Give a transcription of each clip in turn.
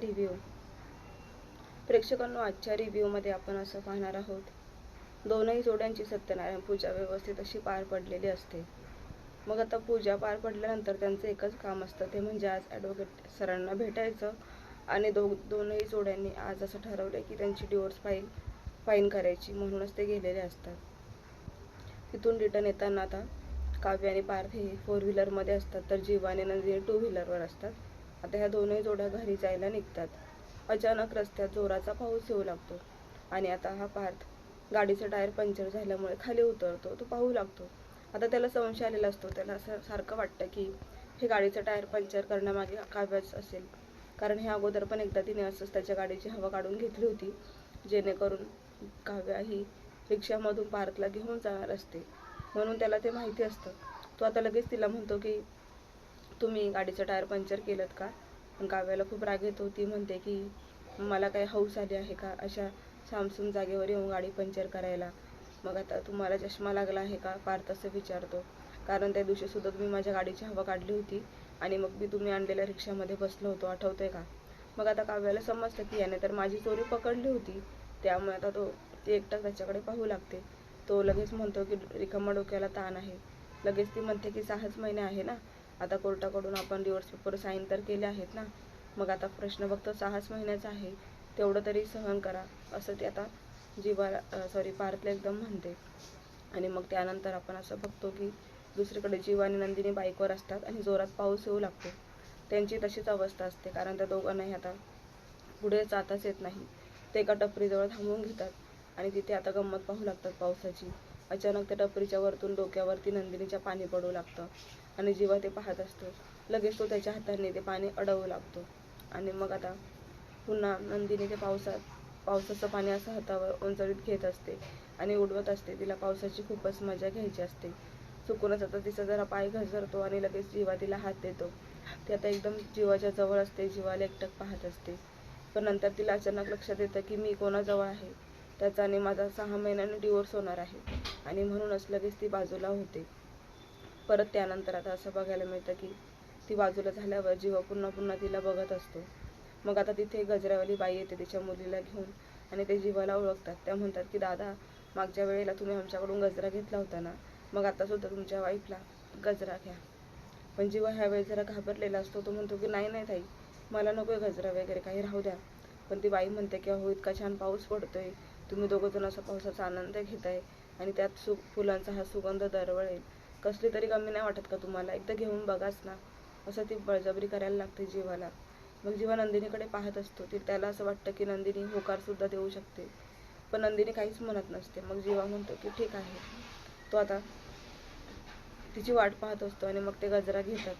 Review प्रेक्षकांनो आजच्या रिव्ह्यूमध्ये आपण असं पाहणार आहोत. दोनही जोड्यांची सत्यनारायण पूजा व्यवस्थित अशी पार पडलेली असते. मग आता पूजा पार पडल्यानंतर त्यांचं एकच काम असतं ते म्हणजे आज ॲडव्होकेट सरांना भेटायचं आणि दो दोनही जोड्यांनी आज असं ठरवलं की त्यांची डिवोर्स फाईल फाईन करायची म्हणूनच ते गेलेले असतात. तिथून रिटर्न येताना आता काव्य आणि पार्थ हे फोर व्हीलरमध्ये असतात तर जीवाने नंदिनी टू व्हीलरवर असतात. आता ह्या दोनही जोड्या घरी जायला निघतात. अचानक रस्त्यात जोराचा पाऊस येऊ लागतो आणि आता हा पार्थ गाडीचं टायर पंक्चर झाल्यामुळे खाली उतरतो. तो पाहू लागतो. आता त्याला संशय आलेला असतो. त्याला असं सारखं वाटतं की हे गाडीचं टायर पंक्चर करण्यामागे काव्याच असेल. कारण हे अगोदर पण एकदा तिने असंच त्याच्या गाडीची हवा काढून घेतली होती जेणेकरून काव्या ही रिक्षामधून पार्कला घेऊन जाणार असते. म्हणून त्याला ते माहिती असतं. तो आता लगेच तिला म्हणतो की तुम्ही गाडीचं टायर पंक्चर केलं का? काव्याला खूप राग येतो. ती म्हणते की मला काही हौस आली आहे का अशा सामसूम जागेवर येऊन गाडी पंक्चर करायला? मग आता तुम्हाला चष्मा लागला आहे का? पार्थ असं विचारतो. कारण त्या दिवशी सुद्धा तुम्ही माझ्या गाडीची हवा काढली होती आणि मग मी तुम्ही आणलेल्या रिक्षामध्ये बसलो होतो. आठवतोय का? मग आता काव्याला समजतं की याने तर माझी चोरी पकडली होती. त्यामुळे आता तो ती एकटा त्याच्याकडे पाहू लागते. तो लगेच म्हणतो की रिकामा डोक्याला ताण आहे. लगेच ती म्हणते की सहाच महिने आहे ना? आता कोर्टाकडून आपण डिवोर्स पेपर साईन तर केले आहेत ना? मग आता प्रश्न फक्त सहाच महिन्याचा आहे. तेवढं तरी सहन करा असं ते आता जीवाला सॉरी पार्थला एकदम म्हणते. आणि मग त्यानंतर आपण असं बघतो की दुसरीकडे जीव आणि नंदिनी बाईकवर असतात आणि जोरात पाऊस येऊ लागतो. त्यांची तशीच अवस्था असते कारण त्या दोघांनाही आता पुढे जाताच येत नाही. ते एका टपरीजवळ थांबवून घेतात आणि तिथे आता गंमत पाहू लागतात पावसाची. अचानक त्या टपरीच्या वरतून डोक्यावरती नंदिनीच्या पाणी पडू लागतं. आणि जेव्हा ते पाहत असतो लगेच तो त्याच्या हाताने ते पाणी अडवू लागतो. आणि मग आता पुन्हा नंदिनी ते पावसात पावसाचं पाणी असं हातावर उंचळीत घेत असते आणि उडवत असते. तिला पावसाची खूपच मजा घ्यायची असते. चुकूनच आता तिचा जरा पाय घसरतो आणि लगेच जीवा तिला हात देतो. ती आता एकदम जीवाच्या जवळ असते जीवाला एकटक पाहत असते. पण नंतर तिला अचानक लक्षात येतं की मी कोणाजवळ आहे. त्याचा आणि माझा सहा महिन्याने डिवोर्स होणार आहे. आणि म्हणूनच लगेच ती बाजूला होते. परत त्यानंतर आता असं बघायला मिळतं की ती बाजूला झाल्यावर जीवा पुन्हा पुन्हा तिला बघत असतो. मग आता तिथे गजऱ्यावाली बाई येते तिच्या मुलीला घेऊन आणि ते जीवाला ओळखतात. त्या म्हणतात की दादा मागच्या वेळेला तुम्ही आमच्याकडून गजरा घेतला होता ना? मग आता सुद्धा तुमच्या वाईफला गजरा घ्या. पण जीवा ह्या जरा घाबरलेला असतो. तो म्हणतो की नाही नाही ताई मला नको गजरा वगैरे काही राहू द्या. पण ती बाई म्हणते की अहो इतका छान पाऊस पडतोय. तुम्ही दोघं जण असा पावसाचा आनंद घेताय आणि त्यात सु फुलांचा हा सुगंध दरवळेल. कसली तरी कमी नाही वाटत का तुम्हाला? एकदा घेऊन बघाच ना. असं ती बळजबरी करायला लागते जीवाला. मग जीवा नंदिनीकडे पाहत असतो ती त्याला असं वाटतं की नंदिनी होकार सुद्धा देऊ शकते. पण नंदिनी काहीच म्हणत नसते. मग जीवा म्हणतो की ठीक आहे. तो आता तिची वाट पाहत असतो आणि मग ते गजरा घेतात.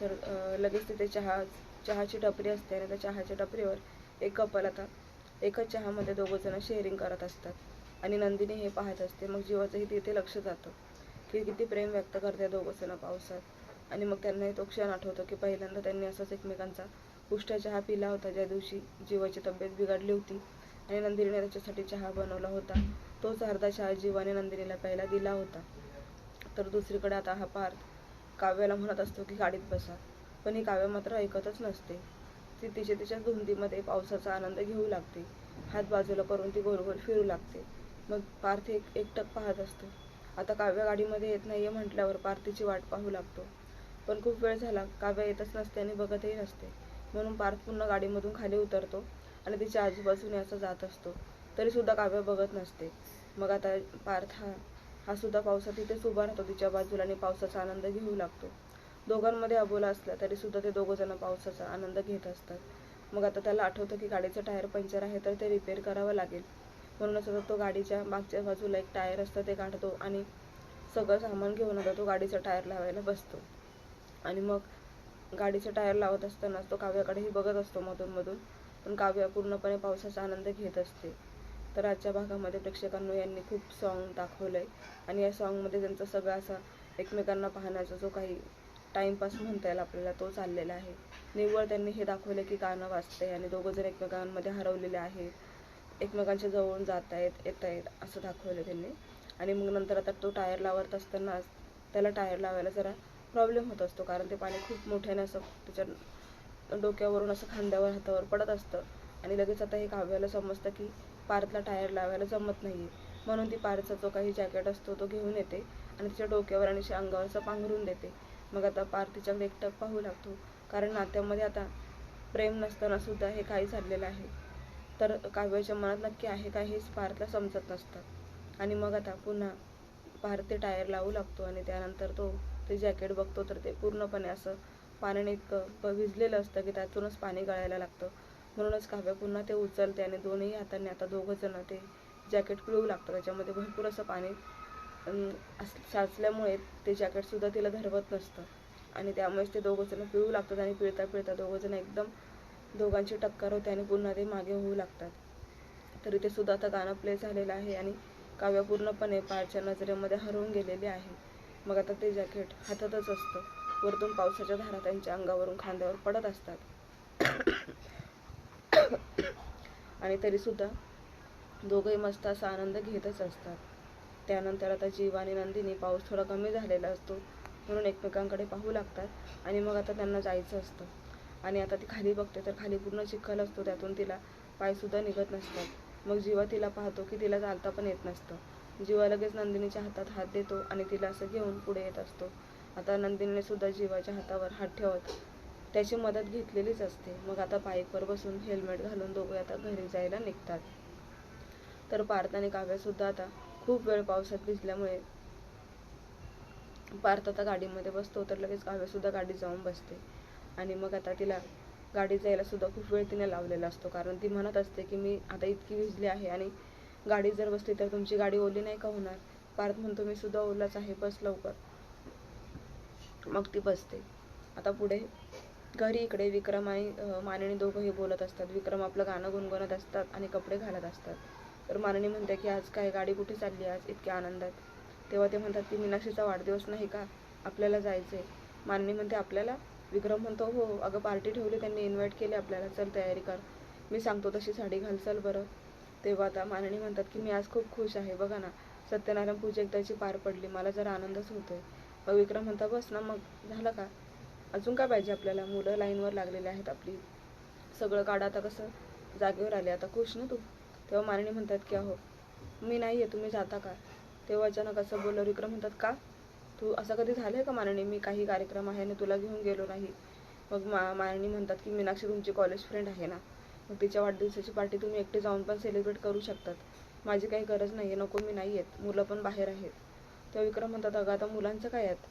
तर लगेच तिथे चहा चहाची टपरी असते आणि त्या चहाच्या टपरीवर एक कपल आता एकच चहामध्ये दोघं जण शेअरिंग करत असतात. आणि नंदिनी हे पाहत असते. मग जीवाचंही तिथे लक्ष जातं. की किती प्रेम व्यक्त करते दोघं जण पावसात. आणि मग त्यांनाही तो क्षण आठवतो की पहिल्यांदा त्यांनी असंच एकमेकांचा पुष्टा चहा पिला होता. ज्या दिवशी जीवाची तब्येत बिघडली होती आणि नंदिनीने त्याच्यासाठी चहा बनवला होता तोच अर्धा चहा जीवाने नंदिनीला प्यायला दिला होता. तर दुसरीकडे आता हा पार्थ काव्याला म्हणत असतो की गाडीत बसा. पण ही काव्य मात्र ऐकतच नसते. ती तिच्या तिच्या धुंदीमध्ये पावसाचा आनंद घेऊ लागते. हात बाजूला करून ती गोल गोल फिरू लागते. मग पार्थ एक एकटक पाहत असतो. आता काव्य गाडीमध्ये येत नाहीये म्हटल्यावर पार्थीची वाट पाहू लागतो. पण खूप वेळ झाला काव्य येतच नसते आणि बघतही नसते. म्हणून पार्थ पुन्हा गाडीमधून खाली उतरतो आणि तिच्या आजूबाजूने असं जात असतो. तरी सुद्धा काव्य बघत नसते. मग आता पार्थ हा हा सुद्धा पावसात तिथेच उभा राहतो तिच्या बाजूला आणि पावसाचा आनंद घेऊ लागतो. दोघांमध्ये अबोला असला तरी सुद्धा ते दोघं जण पावसाचा आनंद घेत असतात. मग आता त्याला आठवतं की गाडीचं टायर पंक्चर आहे तर ते रिपेअर करावं लागेल. म्हणूनच आता तो गाडीच्या मागच्या बाजूला एक टायर असतं ते काढतो आणि सगळं सामान घेऊन आता तो गाडीचा टायर लावायला बसतो. आणि मग गाडीचा टायर लावत असतानाच तो काव्याकडेही बघत असतो मधून मधून पण काव्य पूर्णपणे पावसाचा आनंद घेत असते. तर आजच्या भागामध्ये प्रेक्षकांनो यांनी खूप सॉन्ग दाखवलं आहे आणि या सॉन्गमध्ये त्यांचा सगळा असा एकमेकांना पाहण्याचा जो काही टाईमपास म्हणता येईल आपल्याला तो चाललेला आहे. निव्वळ त्यांनी हे दाखवलं की गाणं वाजतंय आणि दोघं जण एकमेकांमध्ये हरवलेले आहेत. एकमेकांच्या जवळून जात आहेत येत आहेत असं दाखवलं त्यांनी. आणि मग नंतर आता तो टायर लावत असताना त्याला टायर लावायला जरा प्रॉब्लेम होत असतो. कारण ते पाणी खूप मोठ्याने असं त्याच्या डोक्यावरून असं खांद्यावर हातावर पडत असतं. आणि लगेच आता हे काव्याला समजतं की पार्थला टायर लावायला जमत नाही म्हणून ती पार्थचा जो काही जॅकेट असतो तो घेऊन येते आणि तिच्या डोक्यावर आणि अंगावर अंगावरचा पांघरून देते. मग आता पार्थ तिच्याकडे एकटक पाहू लागतो. कारण नात्यामध्ये आता प्रेम नसताना सुद्धा हे काही चाललेलं आहे. तर काव्याच्या मनात नक्की आहे का हेच पार्थला समजत नसतं. आणि मग आता पुन्हा पार्थ ते टायर लावू लागतो आणि त्यानंतर तो ते जॅकेट बघतो तर ते पूर्णपणे असं पाण्याने इतकं प- भिजलेलं असतं की त्यातूनच पाणी गळायला लागतं. म्हणूनच काव्य पुन्हा ते उचलते आणि दोन्ही हातांनी आता दोघं जण ते जॅकेट पिळू लागतं. त्याच्यामध्ये भरपूर असं पाणी अस- साचल्यामुळे ते जॅकेटसुद्धा तिला धरवत नसतं. आणि त्यामुळेच ते दोघं जण पिळू लागतात आणि पिळता पिळता दोघं जण एकदम दोघांची टक्कर होते आणि पुन्हा ते मागे होऊ लागतात. तरी ते सुद्धा आता गाणं प्ले झालेलं आहे आणि काव्य पूर्णपणे पारच्या नजरेमध्ये हरवून गेलेली आहे. मग आता ते जॅकेट हातातच असतं. वरतून पावसाच्या धारा त्यांच्या अंगावरून खांद्यावर पडत असतात. आणि तरीसुद्धा दोघंही मस्त असा आनंद घेतच असतात. त्यानंतर आता जीव आणि नंदिनी पाऊस थोडा कमी झालेला असतो म्हणून एकमेकांकडे पाहू लागतात आणि मग आता त्यांना जायचं असतं. आणि आता ती खाली बघते तर खाली पूर्ण चिखल असतो त्यातून तिला पायसुद्धा निघत नसतात. मग जीवा तिला पाहतो की तिला चालता पण येत नसतं. जीवा लगेच नंदिनीच्या हातात हात देतो आणि तिला असं घेऊन पुढे येत असतो. आता नंदिनीने सुद्धा जीवाच्या हातावर हात ठेवत त्याची मदत घेतलेलीच असते. मग आता बाईकवर बसून हेल्मेट घालून दोघे आता घरी जायला निघतात. तर पार्थ आणि काव्यासुद्धा आता खूप वेळ पावसात भिजल्यामुळे पार्थ आता गाडीमध्ये बसतो तर लगेच काव्यासुद्धा गाडी गाडीत जाऊन बसते. आणि मग आता तिला गाडीत जायला सुद्धा खूप वेळ तिने लावलेला असतो. कारण ती म्हणत असते की मी आता इतकी भिजली आहे आणि गाडीत जर बसली तर तुमची गाडी ओली नाही का होणार? पार्थ म्हणतो मी सुद्धा ओलाच आहे बस लवकर. मग ती बसते. आता पुढे घरी इकडे विक्रम आणि माननी दोघंही बोलत असतात. विक्रम आपलं गाणं गुणगुणत असतात आणि कपडे घालत असतात. तर मानणी म्हणते की आज काय? गाडी कुठे चालली आज? इतक्या आनंदात. तेव्हा ते म्हणतात की मीनाक्षीचा वाढदिवस नाही का? आपल्याला जायचंय. मानणी म्हणते आपल्याला? विक्रम म्हणतो हो अगं पार्टी ठेवली त्यांनी इन्व्हाइट केली आपल्याला. चल तयारी कर. मी सांगतो तशी साडी घाल चल बरं. तेव्हा आता माननी म्हणतात की मी आज खूप खुश आहे. बघा ना सत्यनारायण पूजा एकदाची पार पडली. मला जरा आनंदच होतोय. मग विक्रम म्हणता बस ना मग झालं का? अजून काय पाहिजे आपल्याला? मुलं लाईनवर लागलेली आहेत आपली. सगळं काढा आता कसं? जागेवर आले. आता खुश ना तू? तेव्हा माननी म्हणतात की अहो मी नाही आहे तुम्ही जाता का? तेव्हा अचानक असं बोललं विक्रम म्हणतात का? तू असं कधी झालं आहे का माननी मी काही कार्यक्रम आहे आणि तुला घेऊन गेलो नाही. मग मा माननी म्हणतात की मीनाक्षी तुमची कॉलेज फ्रेंड आहे ना. मग तिच्या वाढदिवसाची पार्टी तुम्ही एकटे जाऊन पण सेलिब्रेट करू शकतात. माझी काही गरज नाही आहे नको मी नाही आहेत मुलं पण बाहेर आहेत. तेव्हा विक्रम म्हणतात अगं आता मुलांचं काय आहेत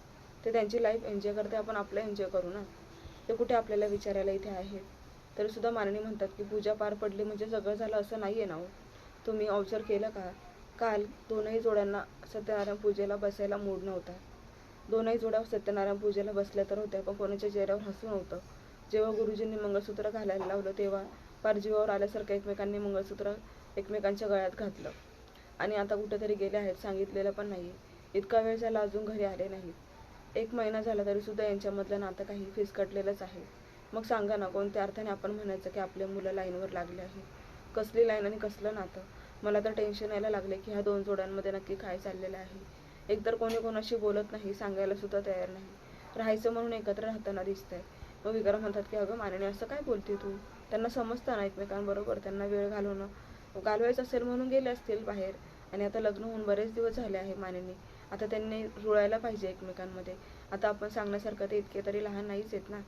ते त्यांची लाईफ एन्जॉय करते आपण आपलं एन्जॉय करू ना. ते कुठे आपल्याला विचारायला इथे आहेत? तरी सुद्धा माननी म्हणतात की पूजा पार पडली म्हणजे सगळं झालं असं नाही आहे ना हो. तुम्ही ऑब्झर्व केलं का? काल दोनही जोड्यांना सत्यनारायण पूजेला बसायला मूड नव्हता. दोनही जोड्या सत्यनारायण पूजेला बसल्या तर होत्या पण कोणाच्या चेहऱ्यावर हसू नव्हतं. जेव्हा गुरुजींनी मंगळसूत्र घालायला लावलं तेव्हा परजीवावर आल्यासारखं एकमेकांनी मंगळसूत्र एकमेकांच्या गळ्यात घातलं. आणि आता कुठेतरी गेले आहेत सांगितलेलं पण नाही इतका वेळ झाला अजून घरी आले नाहीत. एक महिना झाला तरी सुद्धा यांच्यामधलं नातं काही फिसकटलेलंच आहे. मग सांगा ना कोणत्या अर्थाने आपण म्हणायचं की आपले मुलं लाईनवर लागले आहे? कसली लाईन आणि कसलं नातं? मला तर टेन्शन यायला लागले की ह्या दोन जोड्यांमध्ये नक्की काय चाललेलं आहे? एकतर कोणी कोणाशी बोलत नाही सांगायला सुद्धा तयार नाही. राहायचं म्हणून एकत्र राहताना दिसतंय. मग विक्रम म्हणतात की अगं मानेने असं काय बोलते तू? त्यांना समजतं ना एकमेकांबरोबर त्यांना वेळ घालवणं. घालवायचं असेल म्हणून गेले असतील बाहेर. आणि आता लग्न होऊन बरेच दिवस झाले आहे मानेने. आता त्यांनी रुळायला पाहिजे एकमेकांमध्ये. आता आपण सांगण्यासारखं ते इतके तरी लहान नाहीच आहेत ना.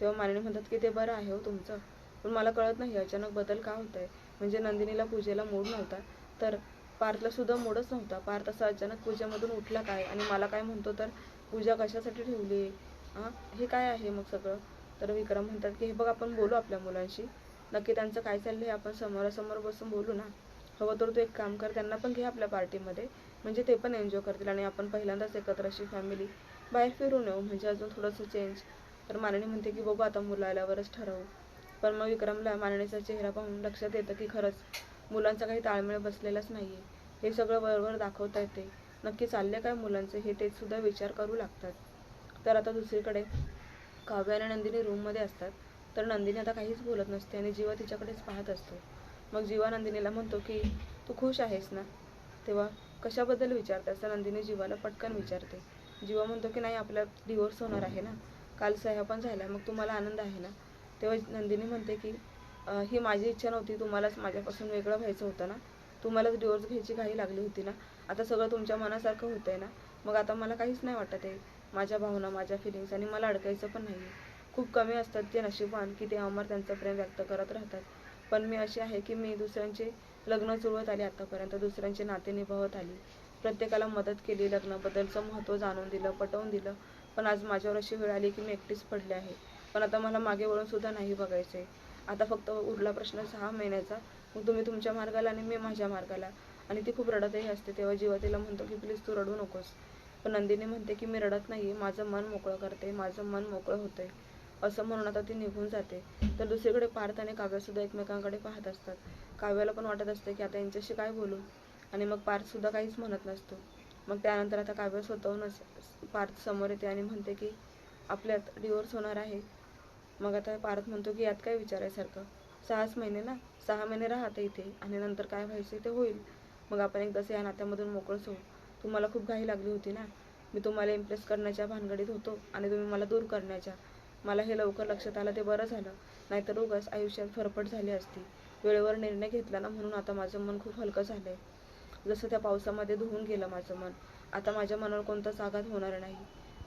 तेव्हा मानिनी म्हणतात की ते बरं आहे हो तुमचं. पण मला कळत नाही अचानक बदल का होत आहे म्हणजे नंदिनीला पूजेला मूड नव्हता. तर पार्थला सुद्धा मोडच नव्हता. पार्थ असा अचानक पूजेमधून उठला काय? आणि मला काय म्हणतो तर पूजा कशासाठी ठेवली हां हे काय आहे मग सगळं? तर विक्रम म्हणतात की हे बघ आपण बोलू आपल्या मुलांशी. नक्की त्यांचं काय चाललं हे आपण समोरासमोर बसून बोलू ना. हवं तर तू एक काम कर त्यांना पण घे आपल्या पार्टीमध्ये. म्हणजे ते पण एन्जॉय करतील आणि आपण पहिल्यांदाच एकत्र अशी फॅमिली बाहेर फिरून येऊ. म्हणजे अजून थोडंसं चेंज तर मानणी म्हणते की बघू आता मुलं आल्यावरच ठरवू. पण मग विक्रमला मानणीचा चेहरा पाहून लक्षात येतं की खरंच मुलांचा काही ताळमेळ बसलेलाच नाही आहे हे सगळं बरोबर दाखवता येते. नक्की चालले काय मुलांचे हे ते सुद्धा विचार करू लागतात. तर आता दुसरीकडे काव्य आणि नंदिनी रूममध्ये असतात. तर नंदिनी आता काहीच बोलत नसते आणि जीवा तिच्याकडेच पाहत असतो. मग जीवा नंदिनीला म्हणतो की तू खुश आहेस ना? तेव्हा कशाबद्दल विचारते असं नंदिनी जीवाला पटकन विचारते. जीवा म्हणतो की नाही आपला डिवोर्स होणार आहे ना. काल सह्या पण झाल्या मग तुम्हाला आनंद आहे ना? तेव्हा नंदिनी म्हणते की ही माझी इच्छा नव्हती. तुम्हालाच माझ्यापासून वेगळं व्हायचं होतं ना. तुम्हालाच डिवोर्स घ्यायची घाई लागली होती ना. आता सगळं तुमच्या मनासारखं होतंय ना. मग आता मला काहीच नाही वाटत आहे. माझ्या भावना माझ्या फिलिंग्स आणि मला अडकायचं पण नाही खूप कमी असतात ते नशीबवान की ते अमर त्यांचं प्रेम व्यक्त करत राहतात. पण मी अशी आहे की मी दुसऱ्यांचे लग्न जुळवत आली आतापर्यंत. दुसऱ्यांचे नाते निभावत आली. प्रत्येकाला मदत केली लग्नाबद्दलचं महत्त्व जाणून दिलं पटवून दिलं. पण आज माझ्यावर अशी वेळ आली की मी एकटीच पडले आहे. पण आता मला मागे वळून सुद्धा नाही बघायचं आहे आता फक्त उरला प्रश्न सहा महिन्याचा. मग तुम्ही तुमच्या मार्गाला आणि मी माझ्या मार्गाला. आणि ती खूप रडतही असते तेव्हा जीवा तिला म्हणतो की प्लीज तू रडू नकोस. पण नंदिनी म्हणते की मी रडत नाही माझं मन मोकळं करते माझं मन मोकळं होतंय. असं म्हणून आता ती निघून जाते. तर दुसरीकडे पार्थ आणि काव्यासुद्धा एकमेकांकडे पाहत असतात. काव्याला पण वाटत असते की आता यांच्याशी काय बोलू? आणि मग पार्थसुद्धा काहीच म्हणत नसतो. मग त्यानंतर आता काव्य स्वतःहूनच पार्थ समोर येते आणि म्हणते की आपल्यात डिवोर्स होणार आहे. मग आता पारत म्हणतो की यात काय विचारायसारखं? सहाच महिने ना? सहा महिने राहते इथे. आणि नंतर काय व्हायचं ते होईल. मग आपण एकदाच या नात्यामधून मोकळच होऊ. तुम्हाला खूप घाई लागली होती ना? मी तुम्हाला इम्प्रेस करण्याच्या भानगडीत होतो आणि तुम्ही मला दूर करण्याच्या. मला हे लवकर लक्षात आलं ते बरं झालं. नाहीतर उगाच आयुष्यात फरफट झाली असती. वेळेवर निर्णय घेतला ना म्हणून आता माझं मन खूप हलकं झालंय. जसं त्या पावसामध्ये धुवून गेलं माझं मन. आता माझ्या मनावर कोणताच आघात होणार नाही.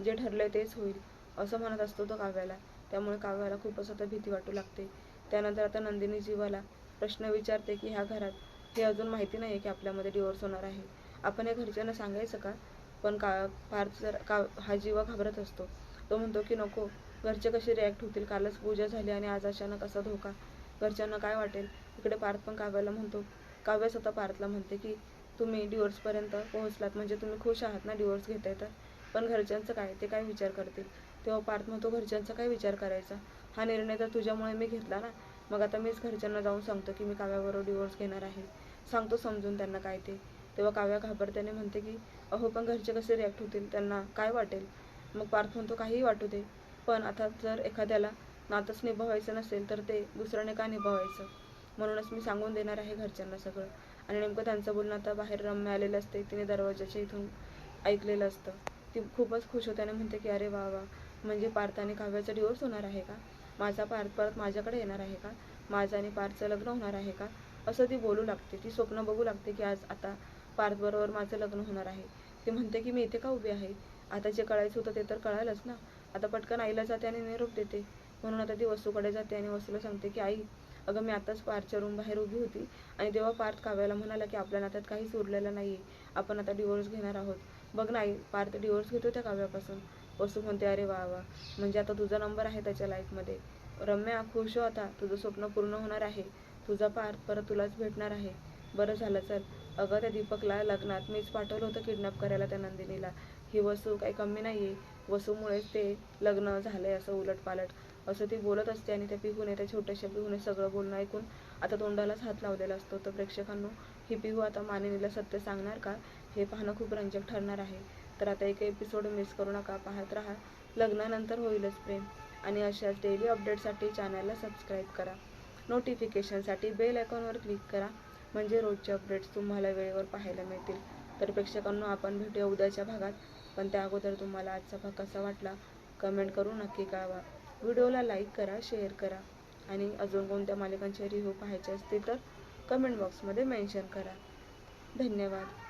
जे ठरलंय तेच होईल. असं म्हणत असतो तो काव्याला. त्यामुळे काव्याला खूपच आता भीती वाटू लागते. त्यानंतर आता नंदिनी जीवाला प्रश्न विचारते की ह्या घरात हे अजून माहिती नाही आहे की आपल्यामध्ये डिवोर्स होणार आहे. आपण या घरच्यांना सांगायचं का? पण का पार्थ जर का हा जीवा घाबरत असतो. तो म्हणतो की नको घरचे कसे रिॲक्ट होतील? कालच पूजा झाली आणि आज अचानक असा धोका. घरच्यांना काय वाटेल? इकडे पार्थ पण काव्याला म्हणतो काव्य स्वतः पार्थला म्हणते की तुम्ही डिवोर्सपर्यंत पोहोचलात म्हणजे तुम्ही खुश आहात ना? डिवोर्स घेताय तर? पण घरच्यांचं काय? ते काय विचार करतील? तेव्हा पार्थ म्हणतो घरच्यांचा काय विचार करायचा? हा निर्णय तर तुझ्यामुळे मी घेतला ना. मग आता मीच घरच्यांना जाऊन सांगतो की मी काव्याबरोबर डिवोर्स घेणार आहे. सांगतो समजून त्यांना काय ते. तेव्हा काव्या घाबरत्याने म्हणते की अहो पण घरचे कसे रिॲक्ट होतील? त्यांना काय वाटेल? मग पार्थ म्हणतो काहीही वाटू दे. पण आता जर एखाद्याला नातंच निभावायचं नसेल तर ते दुसऱ्याने का निभावायचं? म्हणूनच मी सांगून देणार आहे घरच्यांना सगळं. आणि नेमकं त्यांचं बोलणं आता बाहेर रम्य आलेलं असते तिने दरवाजाच्या इथून ऐकलेलं असतं. ती खूपच खुश होते आणि म्हणते की अरे वा वा. म्हणजे पार्थ आणि काव्याचा डिवोर्स होणार आहे का? माझा पार्थ परत माझ्याकडे येणार आहे का? माझं आणि पार्थचं लग्न होणार आहे का? असं ती बोलू लागते. ती स्वप्न बघू लागते की आज आता पार्थबरोबर माझं लग्न होणार आहे. ती म्हणते की मी इथे का उभी आहे? आता जे कळायचं होतं ते तर कळायलाच ना. आता पटकन आईला जाते आणि निरोप देते. म्हणून आता ती वस्तूकडे जाते आणि वस्तूला सांगते की आई अगं मी आताच पार्थच्या रूम बाहेर उभी होती आणि तेव्हा पार्थ काव्याला म्हणाला की आपल्या नात्यात काहीच उरलेलं नाही आपण आता डिवोर्स घेणार आहोत. बघ नाही पार्थ डिवोर्स घेतो त्या काव्यापासून. वसू म्हणते अरे वा वा. म्हणजे आता तुझा नंबर आहे त्याच्या लाईफमध्ये रम्या खुश हो आता. तुझं स्वप्न पूर्ण होणार आहे. तुझा पार्थ परत तुलाच भेटणार आहे. बरं झालं चल. अगं त्या दीपकला लग्नात मीच पाठवलं होतं किडनॅप करायला त्या नंदिनीला. ही वसू काही कमी नाही आहे वसूमुळेच ते लग्न झालंय असं उलटपालट. असं ती बोलत असते आणि त्या पिहूने त्या छोट्याशा पिहूने सगळं बोलणं ऐकून आता तोंडालाच हात लावलेला असतो. तर प्रेक्षकांनो ही पिहू आता मानिनीला सत्य सांगणार का? हे पाहणं खूप रंजक ठरणार आहे. तर आता एक एपिसोड मिस करू नका पाहत राहा. लग्नानंतर होईलच प्रेम. आणि अशाच डेली अपडेटसाठी चॅनलला सबस्क्राईब करा. नोटिफिकेशनसाठी बेल आयकॉनवर क्लिक करा. म्हणजे रोजचे अपडेट्स तुम्हाला वेळेवर पाहायला मिळतील. तर प्रेक्षकांना आपण भेटूया उद्याच्या भागात. पण त्या अगोदर तुम्हाला आजचा भाग कसा वाटला कमेंट करून नक्की कळवा. व्हिडिओला लाईक करा शेअर करा. आणि अजून कोणत्या मालिकांचे रिव्ह्यू पाहायचे असतील तर कमेंट बॉक्समध्ये मेन्शन करा. धन्यवाद.